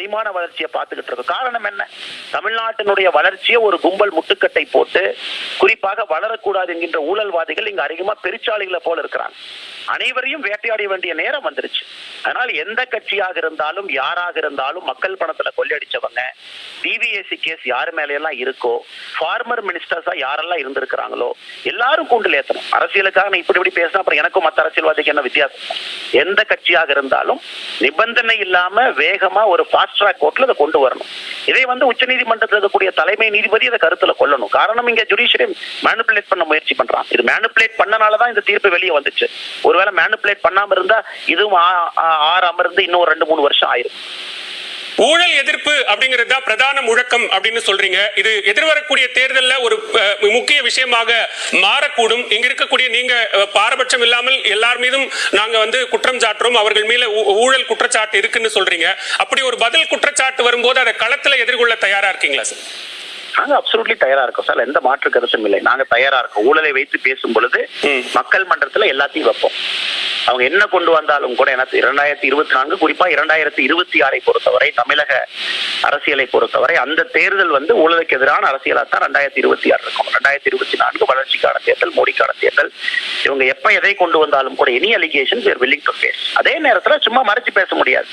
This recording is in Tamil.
தேய்மான வளர்ச்சியை பார்த்துக்கிட்டு இருக்கோம் காரணம் என்ன? தமிழ்நாட்டினுடைய வளர்ச்சியை ஒரு கும்பல் முட்டுக்கட்டை போட்டு குறிப்பாக வளரக்கூடாது என்கின்ற ஊழல்வாதிகள் இங்க அதிகமா பெருச்சாளிகளை போல இருக்கிறாங்க. அனைவரையும் வேட்டையாட வேண்டிய நேரம் வந்துருச்சு. அதனால் எந்த கட்சியாக இருந்தாலும் யாராக இருந்தாலும் மக்கள் பணத்துல கொள்ளையடிச்சவங்க டிவிஎஸ்சி கேஸ் யார் மேலையெல்லாம் எல்லாம் இருக்கோ ஃபார்மர் மினிஸ்டர்ஸா யாரெல்லாம் இருந்திருக்கிறாங்களோ எல்லாரும் கூண்டில் ஏத்தணும். அரசியலுக்காக நான் இப்படி இப்படி பேசினா அப்புறம் எனக்கும் மற்ற அரசியல்வாதிக்கு என்ன வித்தியாசம்? எந்த கட்சியாக இருந்தாலும் நிபந்தனை இல்லாம வேகமா ஒரு ஃபாஸ்ட் ட்ராக் கோர்ட்ல அதை கொண்டு வரணும். இதை வந்து உச்சநீதிமன்றத்தில் இருக்கக்கூடிய தலைமை நீதிபதி இதை கருத்துல கொள்ளணும். காரணம் இங்க ஜுடிஷியரி மேனிப்புலேட் பண்ண முயற்சி பண்றான். இது மேனுபுலேட் பண்ணனாலதான் இந்த தீர்ப்பு வெளியே வந்துச்சு. ஒருவேளை மேனிப்புலேட் பண்ணாம இருந்தா இதுவும் ஆ- இருந்து ஆறு அமர்ந்து இன்னும் ஒரு ரெண்டு மூணு வருஷம் ஆயிரும். ஊழல் எதிர்ப்பு அப்படிங்கிறது தான் பிரதான முழக்கம் அப்படின்னு சொல்றீங்க. இது எதிர்வரக்கூடிய தேர்தலில் ஒரு முக்கிய விஷயமாக மாறக்கூடும். இங்க இருக்கக்கூடிய நீங்க பாரபட்சம் இல்லாமல் எல்லார் மீதும் நாங்க வந்து குற்றம் சாட்டுறோம். அவர்கள் மீது ஊழல் குற்றச்சாட்டு இருக்குன்னு சொல்றீங்க. அப்படி ஒரு பதில் குற்றச்சாட்டு வரும்போது அதை களத்துல எதிர்கொள்ள தயாரா இருக்கீங்களா சார்? நாங்க அப்சல்யூட்லி தயாரா இருக்கோம். சார் எந்த மாற்று கருத்தும் இல்லை. நாங்க தயாரா இருக்கோம். ஊழலை வைத்து பேசும் பொழுது. மக்கள் மன்றத்துல எல்லாத்தையும் வைப்போம். அவங்க என்ன கொண்டு வந்தாலும் கூட எனக்கு இரண்டாயிரத்தி இருபத்தி நான்கு குறிப்பா இரண்டாயிரத்தி இருபத்தி ஆறை பொறுத்தவரை தமிழக அரசியலை பொறுத்தவரை அந்த தேர்தல் வந்து ஊழலுக்கு எதிரான அரசியலா தான் ரெண்டாயிரத்தி இருபத்தி ஆறு இருக்கும். ரெண்டாயிரத்தி இருபத்தி நான்கு வளர்ச்சிக்கான தேர்தல் மோடிக்கான தேர்தல். இவங்க எப்ப எதை கொண்டு வந்தாலும் கூட எனி அலிகேஷன் willing டு அதே நேரத்துல சும்மா மறைச்சு பேச முடியாது.